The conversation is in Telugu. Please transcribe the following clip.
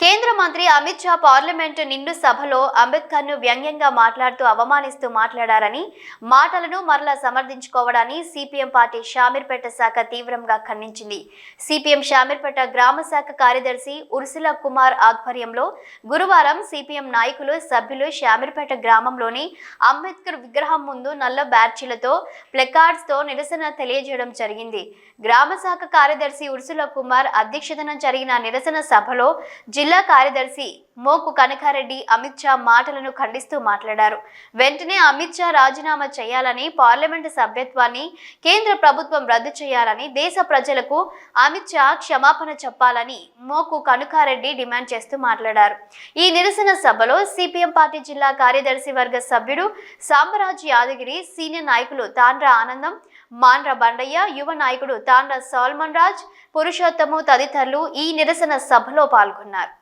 కేంద్ర మంత్రి అమిత్ షా పార్లమెంటు నిండు సభలో అంబేద్కర్ను వ్యంగ్యంగా మాట్లాడుతూ అవమానిస్తూ మాట్లాడారని మాటలను మరలా సమర్థించుకోవడాన్ని సిపిఎం పార్టీ షామీర్పేట శాఖ తీవ్రంగా ఖండించింది. సిపిఎం షామీర్పేట గ్రామ శాఖ కార్యదర్శి ఉర్సుల కుమార్ ఆధ్వర్యంలో గురువారం సిపిఎం నాయకులు సభ్యులు షామీర్పేట గ్రామంలోని అంబేద్కర్ విగ్రహం ముందు నల్ల బ్యాడ్జీలతో ప్లెకార్డ్స్తో నిరసన తెలియజేయడం జరిగింది. గ్రామ శాఖ కార్యదర్శి ఉర్సుల కుమార్ అధ్యక్షతన జరిగిన నిరసన సభలో జిల్లా జిల్లా కార్యదర్శి మోకు కనకారెడ్డి అమిత్ షా మాటలను ఖండిస్తూ మాట్లాడారు. వెంటనే అమిత్ షా రాజీనామా చేయాలని పార్లమెంటు సభ్యత్వాన్ని కేంద్ర ప్రభుత్వం రద్దు చేయాలని దేశ ప్రజలకు అమిత్ షా క్షమాపణ చెప్పాలని మోకు కనకారెడ్డి డిమాండ్ చేస్తూ మాట్లాడారు. ఈ నిరసన సభలో సిపిఎం పార్టీ జిల్లా కార్యదర్శి వర్గ సభ్యుడు సాంబరాజు యాదగిరి సీనియర్ నాయకులు తాండ్ర ఆనందం మాండ్ర బండయ్య యువ నాయకుడు తాండ్ర సాల్మన్ రాజ్ పురుషోత్తము తదితరులు ఈ నిరసన సభలో పాల్గొన్నారు.